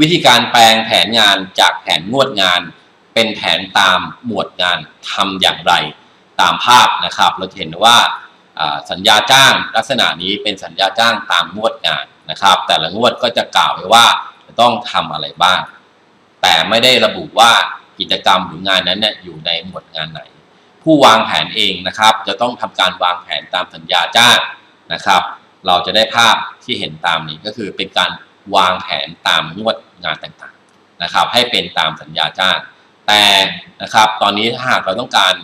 วิธีการแปลงแผนงานจากแผนงวดงาน เป็นแผนตามหมวดงานทำอย่างไรตามภาพนะครับ เราเห็นว่าสัญญาจ้างลักษณะนี้เป็นสัญญาจ้างตามงวดงานนะครับ แต่ละงวดก็จะกล่าวไว้ว่าต้องทำอะไรบ้าง แต่ไม่ได้ระบุว่ากิจกรรมหรืองานนั้นเนี่ยอยู่ในหมวดงานไหน ผู้วางแผนเองนะครับ จะต้องทำการวางแผนตามสัญญาจ้างนะครับ เราจะได้ภาพที่เห็นตามนี้ก็คือเป็นการ วางแผนตามงวดงานต่างๆนะครับ ให้เป็นตามสัญญาจ้าง แต่นะครับตอนนี้ถ้าหากเราต้องการ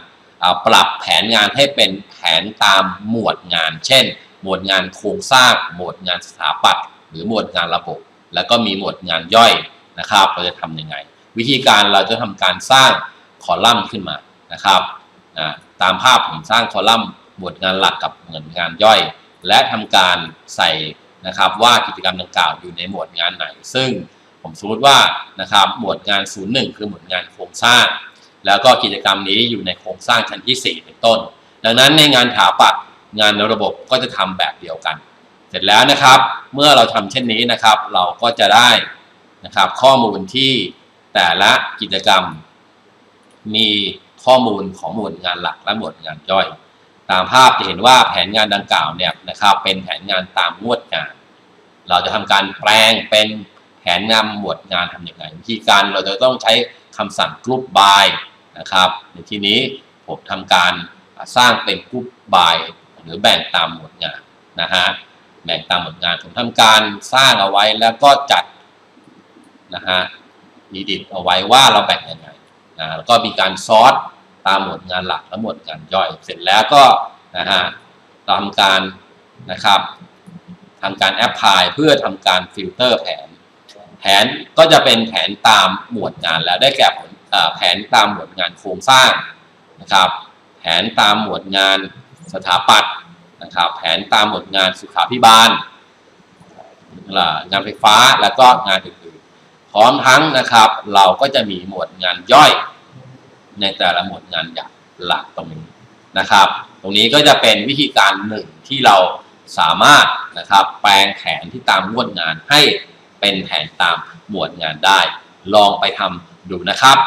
ปรับแผนงานให้เป็นแผนตามหมวดงาน เช่น หมวดงานโครงสร้าง หมวดงานสถาปัตย์หรือหมวดงานระบบ แล้วก็มีหมวดงานย่อยนะครับ เราจะทำยังไง วิธีการเราจะทำการสร้างคอลัมน์ขึ้นมานะครับตามภาพผมสร้างคอลัมน์หมวดงานหลักกับหมวดงานย่อย และทำการใส่ นะครับว่ากิจกรรมดังกล่าวอยู่ในหมวดงานไหน ซึ่งผมสมมติว่านะครับหมวดงาน 01 คือหมวดงานโครงสร้าง แล้วก็กิจกรรมนี้อยู่ในโครงสร้างชั้นที่ 4 เป็นต้น ดังนั้นในงานถาปัดงานระบบก็จะทำแบบเดียวกัน เสร็จแล้วนะครับเมื่อเราทำเช่นนี้นะครับ เราก็จะได้นะครับข้อมูลที่แต่ละกิจกรรม มีข้อมูลของหมวดงานหลักและหมวดงานย่อย ตามภาพจะเห็นว่าแผนงานดังกล่าวเนี่ยนะครับเป็นแผนงานตามงวดงาน เราจะทำการแปลงเป็นแผนงานหมวดงานทำอย่างไรวิธีการเราจะต้องใช้คำสั่ง group by นะครับในที่นี้ผมทำการสร้างเป็น group by หรือแบ่งตามหมวดงานนะฮะแบ่งตามหมวดงานผมทำการสร้างเอาไว้แล้วก็จัดนะฮะดีดิตเอาไว้ว่าเราแบ่งยังไงนะแล้วก็มีการซอร์ต ตามหมวดงานหลักและหมวดงานย่อย เสร็จแล้วก็นะฮะทำการนะครับทำการแอปพลายเพื่อทำการฟิลเตอร์แผน แผนก็จะเป็นแผนตามหมวดงานแล้วได้แก่ผลแผนตามหมวดงานโครงสร้างนะครับ แผนตามหมวดงานสถาปัตย์นะครับ แผนตามหมวดงานสุขาพิบาลล่ะงานไฟฟ้าแล้วก็งานอื่นๆพร้อมทั้งนะครับ เราก็จะมีหมวดงานย่อย ในแต่ละหมวดงานอย่างหลักตรงนี้นะครับ ตรงนี้ก็จะเป็นวิธีการหนึ่งที่เราสามารถนะครับแปลงแผนที่ตามงวดงานให้เป็นแผนตามหมวดงานได้ ลองไปทำดูนะครับ